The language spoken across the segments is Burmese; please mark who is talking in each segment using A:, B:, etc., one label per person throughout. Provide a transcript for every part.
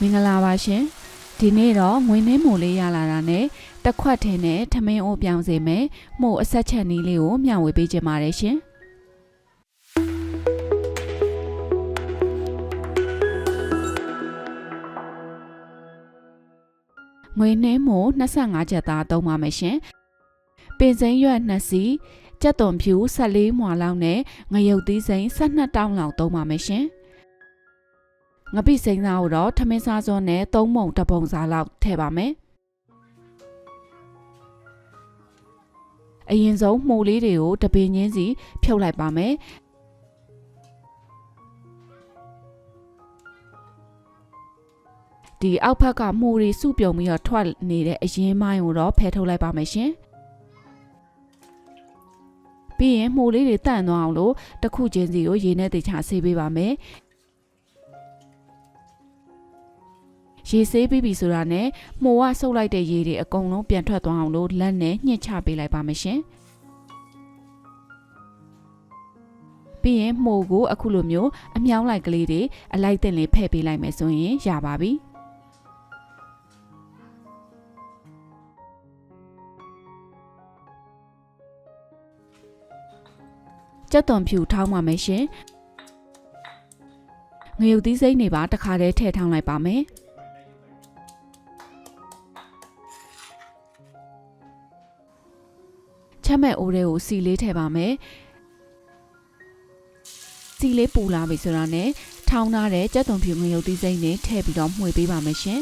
A: မင်္ဂလာပါရှင်ဒီနေ့တော့ငွေနှင်းမို့လေးရလာတာနဲ့တစ်ခွက်ထင်းနဲ့ထမင်းအိုးပြောင်းစေမယ်မှုအဆက်ချက်နီးလေးကိုမျှဝေပေးခြင်းပါတယ်ရှင်ငွေနှင်းမို့25ချက်သားသုံးပါမယ်ရှင်ပင်စိမ်းရွက်2စီကြက်သွန်ဖြူ14မွာလောက်နဲ့ငရုတ်သီးစိမ်း12တောင်းလောက်သုံးပါမယ်ရှင် ငပိစိမ်းသားကိုတော့ထမင်းစားစွန်းနဲ့သုံးမုံတစ်ပုံစားလောက်ထည့်ပါမယ်။အရင်ဆုံးမှုလေးတွေကိုတပင်ချင်းစီဖြုတ်လိုက်ပါမယ်။ဒီအောက်ဘက်ကမှုတွေစုပြုံပြီးတော့ထွက်နေတဲ့အရင်မိုင်းကိုတော့ဖယ်ထုတ်လိုက်ပါမယ်ရှင်။ပြီးရင်မှုလေးတွေတန့်သွားအောင်လို့တစ်ခုချင်းစီကိုရေနဲ့တေချာဆေးပေးပါမယ်။ ရေဆေးပြီးပြီဆိုတာနဲ့မှုကဆုပ်လိုက်တဲ့ရေတွေအကုန်လုံးပြန်ထွက်သွားအောင်လို့လက်နဲ့ညှစ်ချပေးလိုက်ပါမယ်ရှင်။ပြီးရင်မှုကိုအခုလိုမျိုးအမြောင်းလိုက်ကလေးတွေအလိုက်တင်လေးဖဲ့ပေးလိုက်မယ်ဆိုရင်ရပါပြီ။ကြက်သွန်ဖြူထောင်းပါမယ်ရှင်။ငရုတ်သီးစိမ့်တွေပါတစ်ခါတည်းထည့်ထောင်းလိုက်ပါမယ်။ ချက်မဲ့အိုးတွေကိုစီလေးထည့်ပါမယ်စီလေးပူလာပြီဆိုတာနဲ့ထောင်းထားတဲ့ကြက်သွန်ဖြူငရုတ်သီးစိမ့်နဲ့ထည့်ပြီးတော့မှွေပေးပါမယ်ရှင်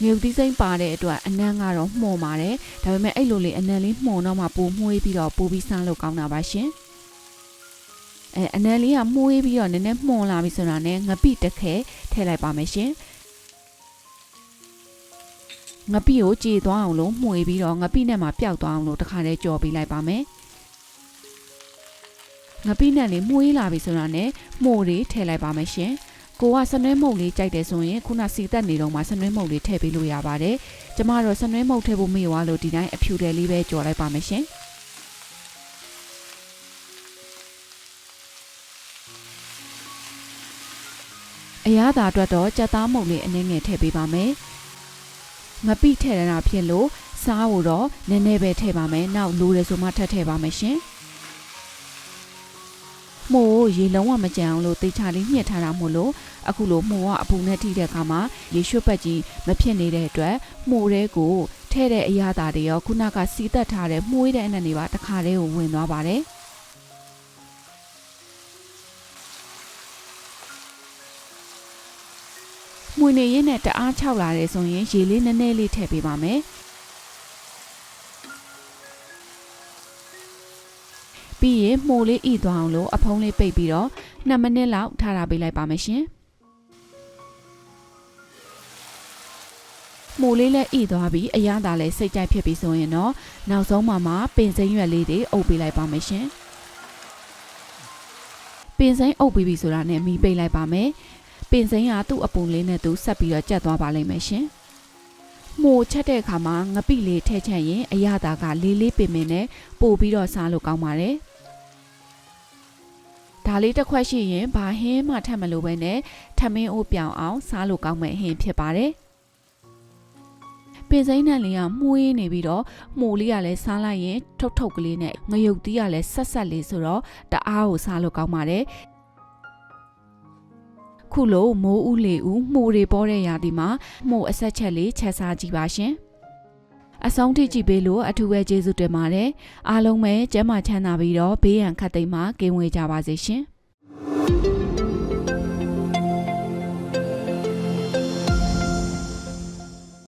A: ငရုတ်သီးစိမ့်ပါတဲ့အတွက်အနံ့ကတော့မှုန်ပါတယ်ဒါပေမဲ့အဲ့လိုလေးအနံ့လေးမှုန်တော့မှပိုမှွေးပြီးတော့ပိုပြီးစားလို့ကောင်းတာပါရှင်အဲအနံ့လေးကမှုေးပြီးတော့နည်းနည်းမှုန်လာပြီဆိုတာနဲ့ငပိတစ်ခဲထည့်လိုက်ပါမယ်ရှင် ငပိကိုကြေသွားအောင်လို့မှုေးပြီးတော့ငပိနဲ့မှပျောက်သွားအောင်လို့တစ်ခါတည်းကြော်ပေးလိုက်ပါမယ်ငပိနဲ့လေးမှုေးလာပြီဆိုတာနဲ့မှုတွေထည့်လိုက်ပါမယ်ရှင်ကိုကစနွဲမုတ်လေးကြိုက်တယ်ဆိုရင်ခုနစီတက်နေတော့မှစနွဲမုတ်လေးထည့်ပေးလို့ရပါတယ်ကျမတို့စနွဲမုတ်ထည့်ဖို့မေ့သွားလို့ဒီတိုင်းအဖြူတယ်လေးပဲကြော်လိုက်ပါမယ်ရှင်အရသာအတွက်တော့ကြက်သားမုတ်လေးအနည်းငယ်ထည့်ပေးပါမယ် ငပိထည့်ရတာဖြစ်လို့စားဖို့တော့နည်းနည်းပဲထည့်ပါမယ်နောက်လိုတယ်ဆိုမှထပ်ထည့်ပါမယ်ရှင်မို့ရေလုံးဝမကြံအောင်လို့တေချာလေးညှစ်ထားတာမို့လို့အခုလိုမို့ကအပူနဲ့ထိတဲ့အခါမှာရေရွှတ်ပတ်ကြီးမဖြစ်နေတဲ့အတွက်မို့တဲ့ကိုထဲ့တဲ့အရာသာတွေရောခုနကစီးတက်ထားတဲ့မှုေးတဲ့အနက်တွေပါတစ်ခါတည်းကိုဝင်သွားပါတယ် မွေနေရင်းနဲ့တအားချောက်လာတယ်ဆိုရင်ရေလေးနည်းနည်းလေးထည့်ပေးပါမယ်ပြီးရင်မှုလေးဣသွားအောင်လို့အဖုံးလေးပိတ်ပြီးတော့2မိနစ်လောက်ထားတာပေးလိုက်ပါမယ်ရှင်မှုလေးလည်းဣသွားပြီးအရသာလည်းစိတ်ကြိုက်ဖြစ်ပြီးဆိုရင်တော့နောက်ဆုံးမှမှပင်စိမ်းရွက်လေးတွေအုပ်ပေးလိုက်ပါမယ်ရှင်ပင်စိမ်းအုပ်ပြီးပြီဆိုတာနဲ့မီးပိတ်လိုက်ပါမယ် ပင်စိမ်းကသူ့အပူလေးနဲ့သူဆက်ပြီးတော့ကြက်သွားပါလိမ့်မယ်ရှင်မိုးချက်တဲ့အခါမှာငပိလေးထည့်ချက်ရင်အရသာကလေးလေးပင်ပင်နဲ့ပို့ပြီးတော့စားလို့ကောင်းပါတယ်ဒါလေးတစ်ခွက်ရှိရင်ဘာဟင်းမှထပ်မလို့ပဲနဲ့ထမင်းအိုးပြောင်အောင်စားလို့ကောင်းမဲ့ဟင်းဖြစ်ပါတယ်ပင်စိမ်းနဲ့လေးကမှုေးနေပြီးတော့မှုလေးကလည်းစားလိုက်ရင်ထုတ်ထုတ်ကလေးနဲ့ငရုတ်သီးကလည်းဆက်ဆက်လေးဆိုတော့တအားကိုစားလို့ကောင်းပါတယ် ခုလိုမိုးဦးလေဦးမှုတွေပေါ်တဲ့ရာသီမှာမှုအဆက်ချက်လေးချက်စားကြည့်ပါရှင်အဆုံးထိကြည့်ပေးလို့အထူးပဲကျေးဇူးတင်ပါတယ်အားလုံးပဲကျမ်းမာချမ်းသာပြီးတော့ဘေးရန်ခတ်သိမ်းမှာကင်းဝေးကြပါစေရှင်